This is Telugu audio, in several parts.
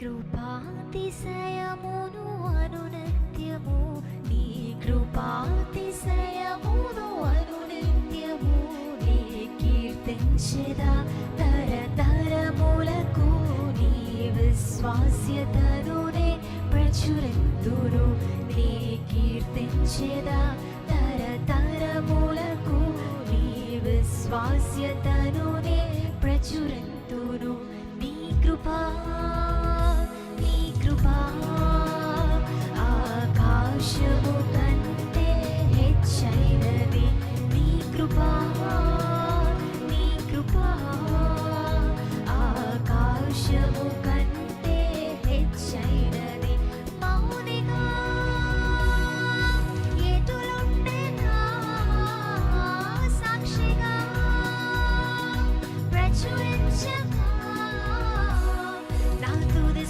కృపాతిశయమును అనునిత్యము. నీ కృపాతిశయమును అనునిత్యము. నీ కీర్తించెదా తరతరములకు నీ విశ్వాస్యతనునే ప్రచురింతును నీ కీర్తించెదా తరతరములకు నీ విశ్వాస్యతనునే ప్రచురింతును నీ కృపా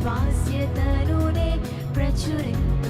విశ్వాస్యతనునే ప్రచురింతును నీ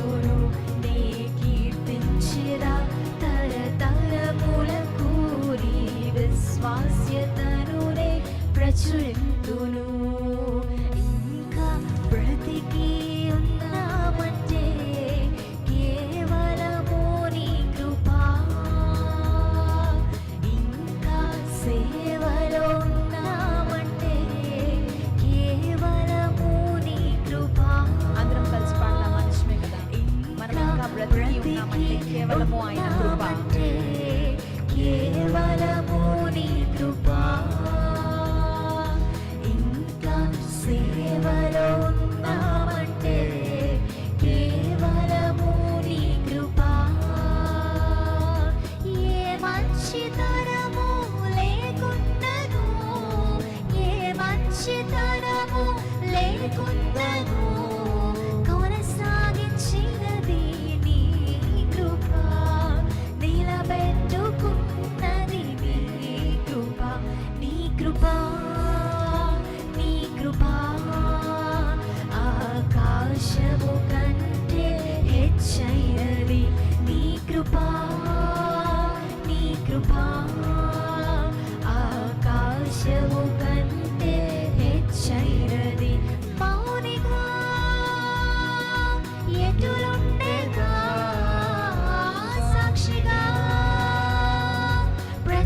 మంచితనము లేకున్నను.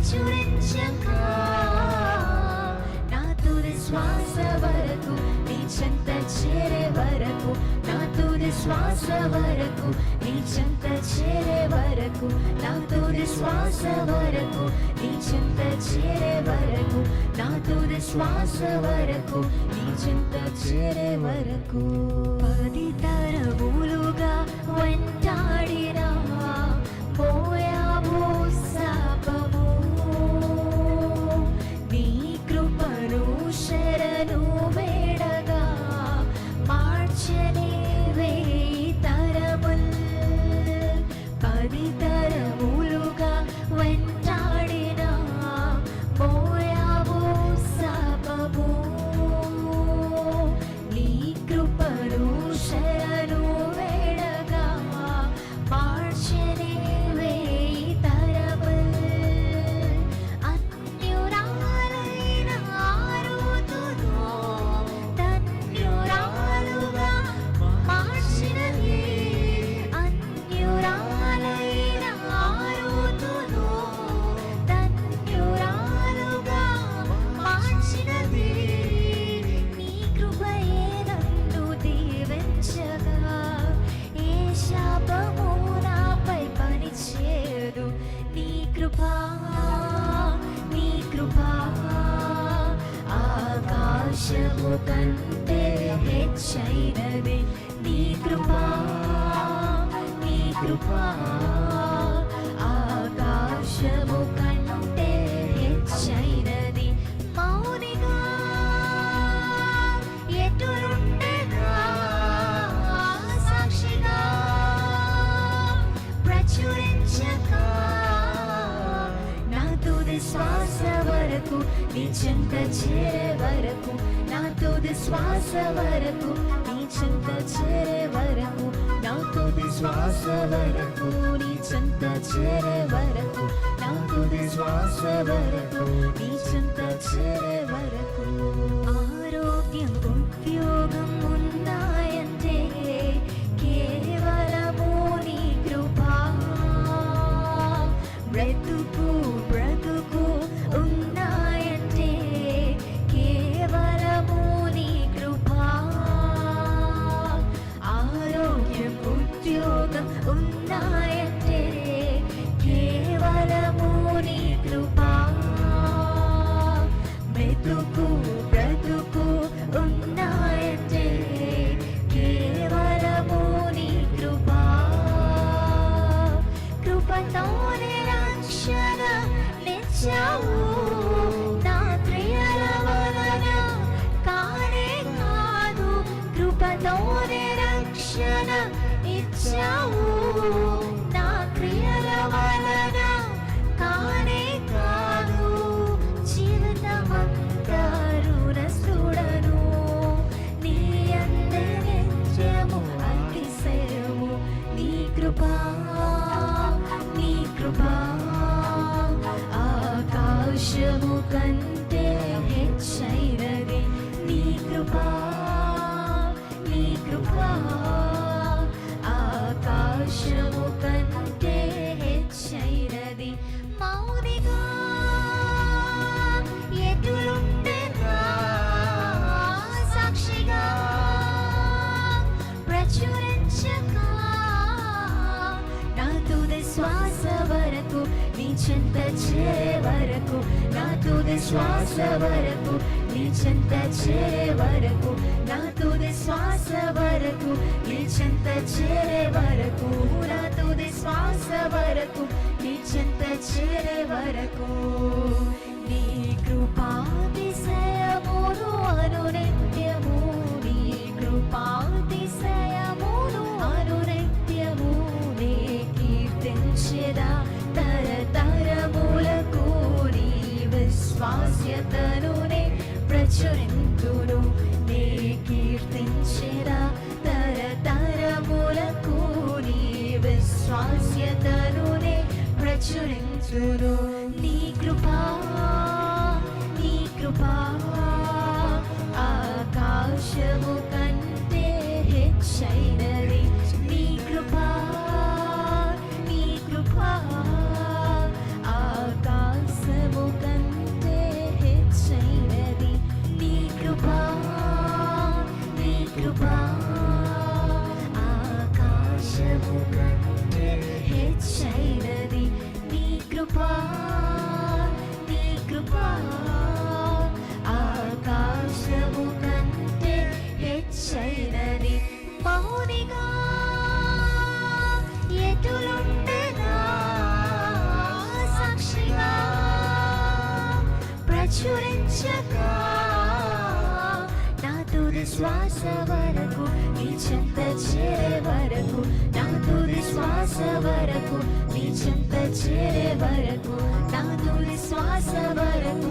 ప్రచురించగా నా తుది శ్వాస వరకు నీ చెంత చేరే వరకు నా తుది శ్వాస వరకు నీ చెంత చేరే వరకు నా తుది శ్వాస వరకు నీ చెంత చేరే వరకు నా తుది శ్వాస వరకు నీ చెంత చేరే వరకు. పది తరములుగా వెంటాడినా ఆకాశము కంటే హెచ్చైనది నీ కృపా నీ కృపా వరకు నీ చెంత చేరే వరకు నా తోది శ్వాస వరకు నీ చెంత చేరే వరకు నా తోది శ్వాస వరకు నీ చెంత చేరే వరకు నా తోది శ్వాస వరకు నీ చెంత చేరే వరకు. ఆరోగ్యం ఉద్యోగం ఉన్నాయంటే కేవలము నీ కృపా. బ్రతుకు బ్రతుకు బ్రతుకు ఉన్నాయంటే కేవలము నీ కృపా. కృపతోనే రక్షణ నిత్యము నా క్రియల వలన కానే కాదు. కృపతోనే రక్షణ ఇచ్చావు నీ కృపా ఆకాశము కంటే హెచ్చైనది నీ కృపా నీ కృపా ఆకాశము కంటే శ్వాస వరకు నీ చెంత చేరే వరకు నా తుది శ్వాస వరకు నీ చెంత చేరే వరకు నా తుది శ్వాస వరకు నీ చెంత చేరే వరకు నీ కృపాతిశయమును అనునిత్యము నీ కృపాతిశయమును నీ కృపా ప్రచురించగా నా తుది శ్వాస వరకు నీ చింత చేరే వరకు నా తుది శ్వాస వరకు నీ చెంత చేరే వరకు నా తుది శ్వాస వరకు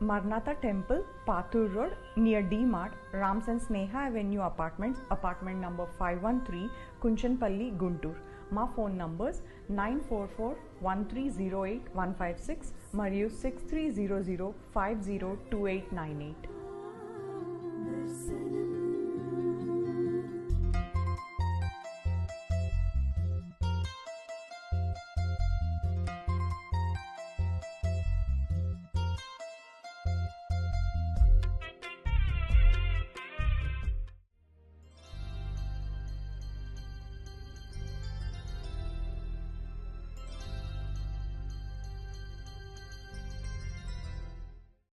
Marnatha Temple, Pathur Road, near D Mart, Rams and Sneha Avenue Apartments, apartment number 513, Kunchanpalli, Guntur. మా phone numbers nine four four one three zero eight one five six మరియు six three zero zero five zero two eight nine eight Mercy.